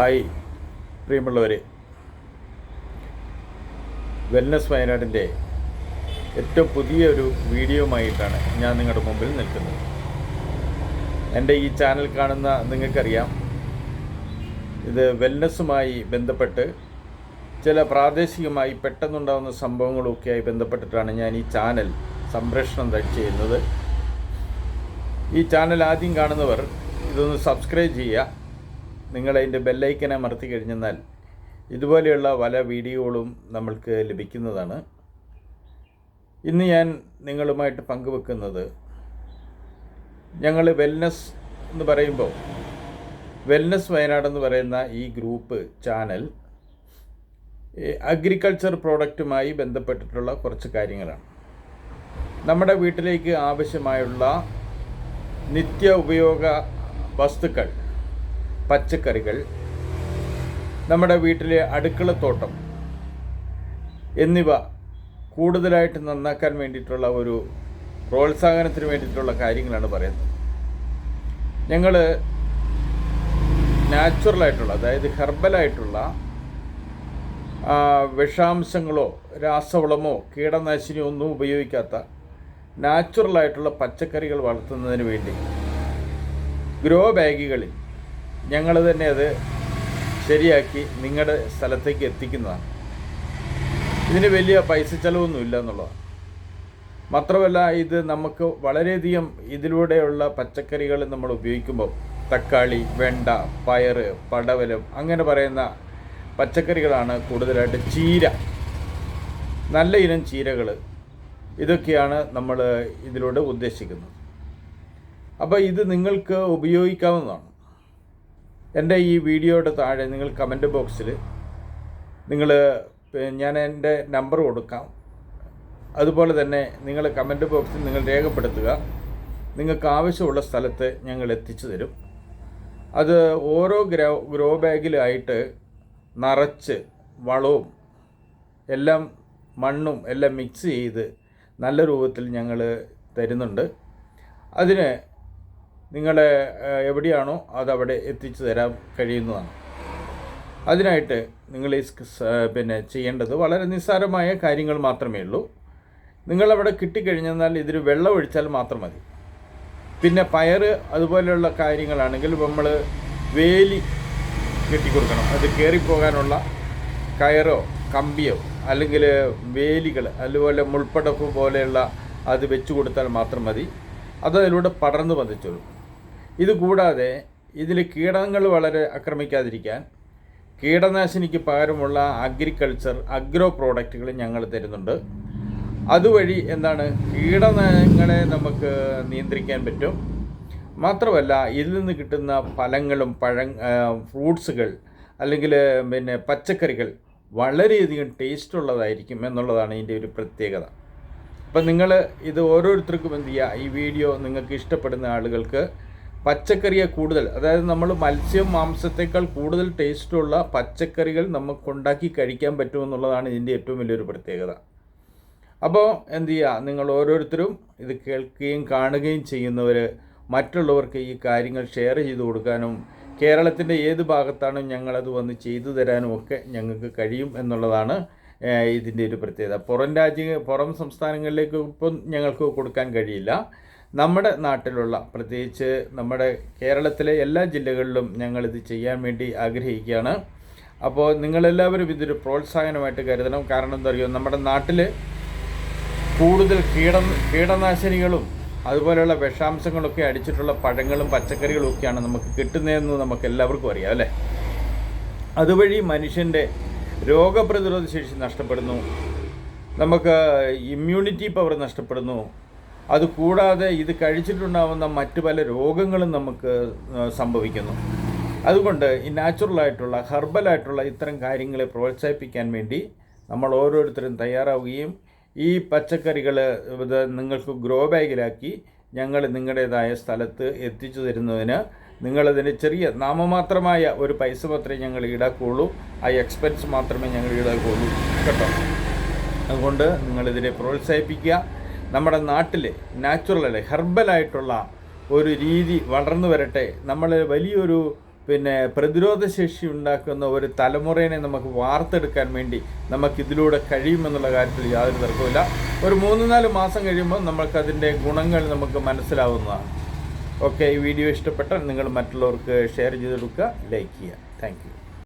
Hi പ്രിയമുള്ളവരെ. Wellness വയനാടിന്റെ ഏറ്റവും പുതിയൊരു വീഡിയോയുമായിട്ടാണ് ഞാൻ നിങ്ങളുടെ മുമ്പിൽ നിൽക്കുന്നത്. എന്റെ ഈ ചാനൽ കാണുന്ന നിങ്ങൾക്കറിയാം ഇത് വെൽനസ്സുമായി ബന്ധപ്പെട്ട് ചില പ്രാദേശികമായി പെട്ടെന്നുണ്ടാകുന്ന സംഭവങ്ങളൊക്കെയായി ബന്ധപ്പെട്ടിട്ടാണ് ഞാൻ ഈ ചാനൽ സംപ്രേഷണം ചെയ്യുന്നത്. ഈ ചാനൽ ആദ്യം കാണുന്നവർ ഇതൊന്ന് സബ്സ്ക്രൈബ് ചെയ്യുക. നിങ്ങളതിന്റെ ബെല്ലൈക്കനെ അമർത്തി കഴിഞ്ഞെന്നാൽ ഇതുപോലെയുള്ള പല വീഡിയോകളും നമ്മൾക്ക് ലഭിക്കുന്നതാണ്. ഇന്ന് ഞാൻ നിങ്ങളുമായിട്ട് പങ്കുവെക്കുന്നത് ഞങ്ങൾ വെൽനസ് എന്ന് പറയുമ്പോൾ വെൽനസ് വയനാട് എന്ന് പറയുന്ന ഈ ഗ്രൂപ്പ് ചാനൽ അഗ്രികൾച്ചർ പ്രോഡക്റ്റുമായി ബന്ധപ്പെട്ടിട്ടുള്ള കുറച്ച് കാര്യങ്ങളാണ്. നമ്മുടെ വീട്ടിലേക്ക് ആവശ്യമായുള്ള നിത്യ ഉപയോഗ വസ്തുക്കൾ പച്ചക്കറികൾ നമ്മുടെ വീട്ടിലെ അടുക്കളത്തോട്ടം എന്നിവ കൂടുതലായിട്ട് നന്നാക്കാൻ വേണ്ടിയിട്ടുള്ള ഒരു പ്രോത്സാഹനത്തിന് വേണ്ടിയിട്ടുള്ള കാര്യങ്ങളാണ് പറയുന്നത്. ഞങ്ങൾ നാച്ചുറലായിട്ടുള്ള അതായത് ഹെർബലായിട്ടുള്ള വിഷാംശങ്ങളോ രാസവളമോ കീടനാശിനിയോ ഒന്നും ഉപയോഗിക്കാത്ത നാച്ചുറലായിട്ടുള്ള പച്ചക്കറികൾ വളർത്തുന്നതിന് വേണ്ടി ഗ്രോ ബാഗുകളിൽ ഞങ്ങൾ തന്നെ അത് ശരിയാക്കി നിങ്ങളുടെ സ്ഥലത്തേക്ക് എത്തിക്കുന്നതാണ്. ഇതിന് വലിയ പൈസ ചിലവൊന്നുമില്ല എന്നുള്ളതാണ്. മാത്രമല്ല ഇത് നമുക്ക് വളരെയധികം ഇതിലൂടെയുള്ള പച്ചക്കറികൾ നമ്മൾ ഉപയോഗിക്കുമ്പോൾ തക്കാളി വെണ്ട പയർ പടവലം അങ്ങനെ പറയുന്ന പച്ചക്കറികളാണ് കൂടുതലായിട്ട് ചീര നല്ല ഇനം ചീരകൾ. ഇതൊക്കെയാണ് നമ്മൾ ഇതിലൂടെ ഉദ്ദേശിക്കുന്നത്. അപ്പോൾ ഇത് നിങ്ങൾക്ക് ഉപയോഗിക്കാവുന്നതാണ്. എന്റെ ഈ വീഡിയോയുടെ താഴെ നിങ്ങൾ കമന്റ് ബോക്സിൽ നിങ്ങൾ ഞാൻ എന്റെ നമ്പർ കൊടുക്കാം. അതുപോലെ തന്നെ നിങ്ങൾ കമന്റ് ബോക്സിൽ നിങ്ങൾ രേഖപ്പെടുത്തുക. നിങ്ങൾക്ക് ആവശ്യമുള്ള സ്ഥലത്ത് ഞങ്ങൾ എത്തിച്ചു തരും. അത് ഓരോ ഗ്രോ ഗ്രോ ബാഗിലായിട്ട് നിറച്ച് വളവും എല്ലാം മണ്ണും എല്ലാം മിക്സ് ചെയ്ത് നല്ല രൂപത്തിൽ ഞങ്ങൾ തരുന്നുണ്ട്. അതിന് നിങ്ങളെ എവിടെയാണോ അതവിടെ എത്തിച്ചു തരാൻ കഴിയുന്നതാണ്. അതിനായിട്ട് നിങ്ങൾ ഈ പിന്നെ ചെയ്യേണ്ടത് വളരെ നിസ്സാരമായ കാര്യങ്ങൾ മാത്രമേ ഉള്ളൂ. നിങ്ങളവിടെ കിട്ടിക്കഴിഞ്ഞാൽ ഇതിൽ വെള്ളം ഒഴിച്ചാൽ മാത്രം മതി. പിന്നെ പയറ് അതുപോലെയുള്ള കാര്യങ്ങളാണെങ്കിൽ നമ്മൾ വേലി കെട്ടിക്കൊടുക്കണം. അത് കയറിപ്പോകാനുള്ള കയറോ കമ്പിയോ അല്ലെങ്കിൽ വേലികൾ അതുപോലെ മുൾപ്പടപ്പ് പോലെയുള്ള അത് വെച്ച് കൊടുത്താൽ മാത്രം മതി. അത് അതിലൂടെ പടർന്നു പതിച്ചോളും. ഇത് കൂടാതെ ഇതിൽ കീടങ്ങൾ വളരെ ആക്രമിക്കാതിരിക്കാൻ കീടനാശിനിക്ക് പകരമുള്ള അഗ്രികൾച്ചർ അഗ്രോ പ്രോഡക്റ്റുകൾ ഞങ്ങൾ തരുന്നുണ്ട്. അതുവഴി എന്താണ്? കീടങ്ങളെ നമുക്ക് നിയന്ത്രിക്കാൻ പറ്റും. മാത്രമല്ല ഇതിൽ നിന്ന് കിട്ടുന്ന ഫലങ്ങളും പഴ ഫ്രൂട്ട്സുകൾ അല്ലെങ്കിൽ പിന്നെ പച്ചക്കറികൾ വളരെയധികം ടേസ്റ്റ് ഉള്ളതായിരിക്കും എന്നുള്ളതാണ് ഇതിന്റെ ഒരു പ്രത്യേകത. അപ്പം നിങ്ങൾ ഇത് ഓരോരുത്തർക്കും എന്ത് ചെയ്യുക? ഈ വീഡിയോ നിങ്ങൾക്ക് ഇഷ്ടപ്പെടുന്ന ആളുകൾക്ക് പച്ചക്കറിയെ കൂടുതൽ. അതായത് നമ്മൾ മത്സ്യം മാംസത്തേക്കാൾ കൂടുതൽ ടേസ്റ്റുള്ള പച്ചക്കറികൾ നമുക്ക് ഉണ്ടാക്കി കഴിക്കാൻ പറ്റുമെന്നുള്ളതാണ് ഇതിന്റെ ഏറ്റവും വലിയൊരു പ്രത്യേകത. അപ്പോൾ എന്ത് ചെയ്യുക നിങ്ങൾ ഓരോരുത്തരും ഇത് കേൾക്കുകയും കാണുകയും ചെയ്യുന്നവർ മറ്റുള്ളവർക്ക് ഈ കാര്യങ്ങൾ ഷെയർ ചെയ്ത് കൊടുക്കാനും കേരളത്തിന്റെ ഏത് ഭാഗത്താണ് ഞങ്ങളത് വന്ന് ചെയ്തു തരാനും ഒക്കെ ഞങ്ങൾക്ക് കഴിയും എന്നുള്ളതാണ് ഇതിന്റെ ഒരു പ്രത്യേകത. പുറം രാജ്യ പുറം സംസ്ഥാനങ്ങളിലേക്ക് ഇപ്പം ഞങ്ങൾക്ക് കൊടുക്കാൻ കഴിയില്ല. നമ്മുടെ നാട്ടിലുള്ള പ്രത്യേകിച്ച് നമ്മുടെ കേരളത്തിലെ എല്ലാ ജില്ലകളിലും ഞങ്ങളിത് ചെയ്യാൻ വേണ്ടി ആഗ്രഹിക്കുകയാണ്. അപ്പോൾ നിങ്ങളെല്ലാവരും ഇതൊരു പ്രോത്സാഹനമായിട്ട് കരുതണം. കാരണം എന്താ പറയുക നമ്മുടെ നാട്ടിൽ കൂടുതൽ കീട കീടനാശിനികളും അതുപോലെയുള്ള വിഷാംശങ്ങളൊക്കെ അടിച്ചിട്ടുള്ള പഴങ്ങളും പച്ചക്കറികളും ഒക്കെയാണ് നമുക്ക് കിട്ടുന്നതെന്ന് നമുക്ക് എല്ലാവർക്കും അറിയാം അല്ലേ? അതുവഴി മനുഷ്യന്റെ രോഗപ്രതിരോധ ശേഷി നഷ്ടപ്പെടുന്നു. നമുക്ക് ഇമ്മ്യൂണിറ്റി പവർ നഷ്ടപ്പെടുന്നു. അതുകൂടാതെ ഇത് കഴിച്ചിട്ടുണ്ടാവുന്ന മറ്റു പല രോഗങ്ങളും നമുക്ക് സംഭവിക്കുന്നു. അതുകൊണ്ട് ഈ നാച്ചുറലായിട്ടുള്ള ഹെർബലായിട്ടുള്ള ഇത്തരം കാര്യങ്ങളെ പ്രോത്സാഹിപ്പിക്കാൻ വേണ്ടി നമ്മൾ ഓരോരുത്തരും തയ്യാറാവുകയും ഈ പച്ചക്കറികൾ ഇത് നിങ്ങൾക്ക് ഗ്രോ ബാഗിലാക്കി ഞങ്ങൾ നിങ്ങളുടേതായ സ്ഥലത്ത് എത്തിച്ചു തരുന്നതിന് നിങ്ങളതിന് ചെറിയ നാമമാത്രമായ ഒരു പൈസ മാത്രമേ ഞങ്ങൾ ഈടാക്കുകയുള്ളൂ. ആ എക്സ്പെൻസ് മാത്രമേ ഞങ്ങൾ ഈടാക്കുകയുള്ളൂ. കേട്ടോ? അതുകൊണ്ട് നിങ്ങളിതിനെ പ്രോത്സാഹിപ്പിക്കുക. നമ്മുടെ നാട്ടിൽ നാച്ചുറൽ ഹെർബലായിട്ടുള്ള ഒരു രീതി വളർന്നു വരട്ടെ. നമ്മൾ വലിയൊരു പിന്നെ പ്രതിരോധ ശേഷി ഉണ്ടാക്കുന്ന ഒരു തലമുറയെ നമുക്ക് വാർത്തെടുക്കാൻ വേണ്ടി നമുക്കിതിലൂടെ കഴിയുമെന്നുള്ള കാര്യത്തിൽ യാതൊരു തർക്കമില്ല ഒരു മൂന്ന് നാല് മാസം കഴിയുമ്പോൾ നമുക്കതിന്റെ ഗുണങ്ങൾ നമുക്ക് മനസ്സിലാവുന്നതാണ്. ഓക്കെ ഈ വീഡിയോ ഇഷ്ടപ്പെട്ടാൽ നിങ്ങൾ മറ്റുള്ളവർക്ക് ഷെയർ ചെയ്ത് കൊടുക്കുക ലൈക്ക് ചെയ്യുക താങ്ക്